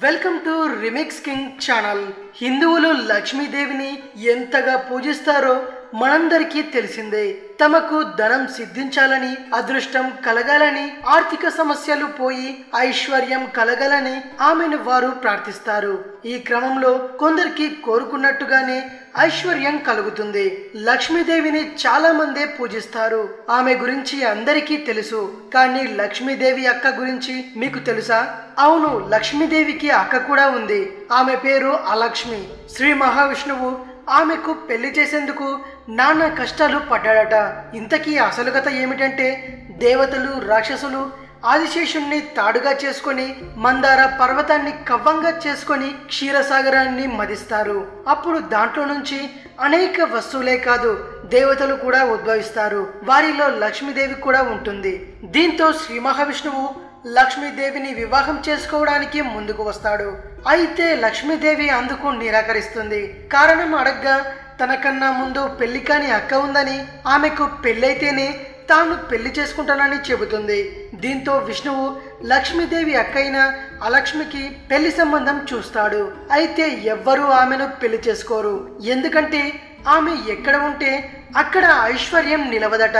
Welcome to remix king channel హిందువులు లక్ష్మీదేవిని ఎంతగా పూజిస్తారో మనందరికీ తెలిసిందే తమకు ధనం సిద్ధించాలని అదృష్టం కలగాలని ఆర్థిక సమస్యలు పోయి ఐశ్వర్యం కలగాలని ఆమెను వారు ప్రార్థిస్తారు. ఈ క్రమంలో కొందరికి కోరుకున్నట్టుగానే ఐశ్వర్యం కలుగుతుంది. లక్ష్మీదేవిని చాలా మందే పూజిస్తారు. ఆమె గురించి అందరికీ తెలుసు. కానీ లక్ష్మీదేవి అక్క గురించి మీకు తెలుసా? అవును లక్ష్మీదేవికి అక్క కూడా ఉంది. ఆమె పేరు అలక్ష్మి. శ్రీ మహావిష్ణువు ఆమెకు పెళ్ళి చేసేందుకు నానా కష్టాలు పడ్డాడట. ఇంతకీ అసలు కథ ఏమిటంటే దేవతలు రాక్షసులు ఆదిశేషుణ్ణి తాడుగా చేసుకొని మందార పర్వతాన్ని కవ్వంగా చేసుకొని క్షీరసాగరాన్ని మదిస్తారు. అప్పుడు దాంట్లో నుంచి అనేక వస్తువులే కాదు దేవతలు కూడా ఉద్భవిస్తారు. వారిలో లక్ష్మీదేవి కూడా ఉంటుంది. దీంతో శ్రీ మహావిష్ణువు లక్ష్మీదేవిని వివాహం చేసుకోవడానికి ముందుకు వస్తాడు. అయితే లక్ష్మీదేవి అందుకు నిరాకరిస్తుంది. కారణం అడగ్గా తనకన్నా ముందు పెళ్ళి కాని అక్క ఉందని ఆమెకు పెళ్ళైతేనే తాను పెళ్ళి చేసుకుంటానని చెబుతుంది. దీంతో విష్ణువు లక్ష్మీదేవి అక్కైన అలక్ష్మికి పెళ్ళి సంబంధం చూస్తాడు. అయితే ఎవ్వరూ ఆమెను పెళ్ళి చేసుకోరు. ఎందుకంటే ఆమె ఎక్కడ ఉంటే అక్కడ ఐశ్వర్యం నిలవదట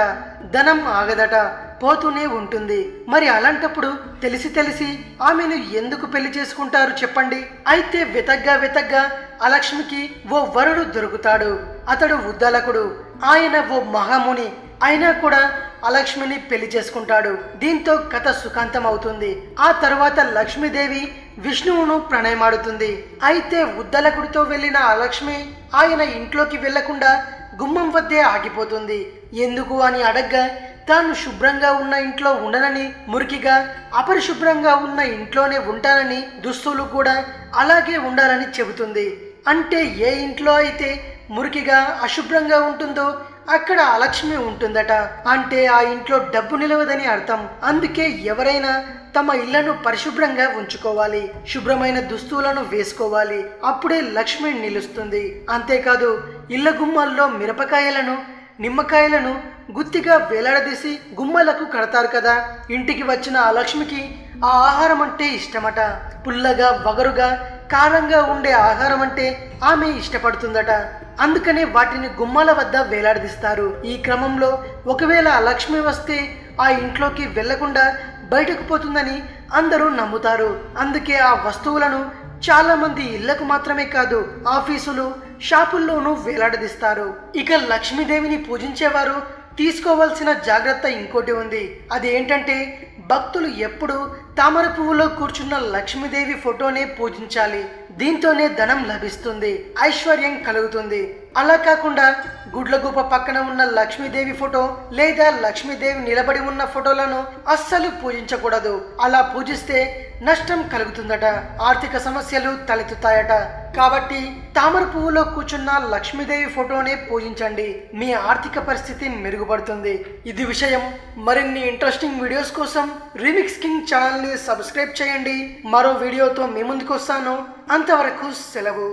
ధనం ఆగదట. పోతూనే ఉంటుంది. మరి అలాంటప్పుడు తెలిసి తెలిసి ఆమెను ఎందుకు పెళ్ళి చేసుకుంటారు చెప్పండి. అయితే వెతగ్గా వెతగ్గా అలక్ష్మికి ఓ వరుడు దొరుకుతాడు. అతడు ఉద్దలకుడు. ఆయన ఓ మహాముని. అయినా కూడా అలక్ష్మిని పెళ్ళి చేసుకుంటాడు. దీంతో కథ సుఖాంతం అవుతుంది ఆ తర్వాత లక్ష్మీదేవి విష్ణువును ప్రణయమాడుతుంది. అయితే ఉద్దలకుడితో వెళ్ళిన అలక్ష్మి ఆయన ఇంట్లోకి వెళ్ళకుండా గుమ్మం వద్దే ఆగిపోతుంది. ఎందుకు అని అడగ్గా తాను శుభ్రంగా ఉన్న ఇంట్లో ఉండనని మురికిగా అపరిశుభ్రంగా ఉన్న ఇంట్లోనే ఉంటానని దుస్తులు కూడా అలాగే ఉండాలని చెబుతుంది. అంటే ఏ ఇంట్లో అయితే మురికిగా అశుభ్రంగా ఉంటుందో అక్కడ అలక్ష్మి ఉంటుందట. అంటే ఆ ఇంట్లో డబ్బు నిలవదని అర్థం. అందుకే ఎవరైనా తమ ఇళ్ళను పరిశుభ్రంగా ఉంచుకోవాలి. శుభ్రమైన దుస్తువులను వేసుకోవాలి. అప్పుడే లక్ష్మి నిలుస్తుంది. అంతేకాదు ఇళ్ళ గుమ్మాల్లో మిరపకాయలను నిమ్మకాయలను గుత్తిగా వేలాడదీసి గుమ్మలకు కడతారు కదా. ఇంటికి వచ్చిన ఆ లక్ష్మికి ఆ ఆహారం అంటే ఇష్టమట. పుల్లగా వగరుగా కారంగా ఉండే ఆహారం అంటే ఆమె ఇష్టపడుతుందట. అందుకనే వాటిని గుమ్మాల వద్ద వేలాడదీస్తారు. ఈ క్రమంలో ఒకవేళ లక్ష్మి వస్తే ఆ ఇంట్లోకి వెళ్ళకుండా బయటకు పోతుందని అందరూ నమ్ముతారు. అందుకే ఆ వస్తువులను చాలా మంది ఇళ్ళకు మాత్రమే కాదు ఆఫీసులు షాపుల్లోనూ వేలాడదీస్తారు. ఇక లక్ష్మీదేవిని పూజించేవారు తీసుకోవాల్సిన జాగ్రత్త ఇంకోటి ఉంది. అది ఏంటంటే భక్తులు ఎప్పుడు తామర పువ్వులో కూర్చున్న లక్ష్మీదేవి ఫోటోనే పూజించాలి. దీంతోనే ధనం లభిస్తుంది. ఐశ్వర్యం కలుగుతుంది. అలా కాకుండా గుడ్లగూప పక్కన ఉన్న లక్ష్మీదేవి ఫోటో లేదా లక్ష్మీదేవి నిలబడి ఉన్న ఫోటోలను అస్సలు పూజించకూడదు. అలా పూజిస్తే నష్టం కలుగుతుందట. ఆర్థిక సమస్యలు తలెత్తుతాయట. కాబట్టి తామర పువ్వులో కూర్చున్న లక్ష్మీదేవి ఫోటోనే పూజించండి. మీ ఆర్థిక పరిస్థితి మెరుగుపడుతుంది. ఇది విషయం మరిన్ని ఇంట్రెస్టింగ్ వీడియోస్ కోసం రిమిక్స్ కింగ్ ఛానల్ని సబ్స్క్రైబ్ చేయండి. మరో వీడియోతో మీ ముందుకు వస్తాను. అంతవరకు సెలవు.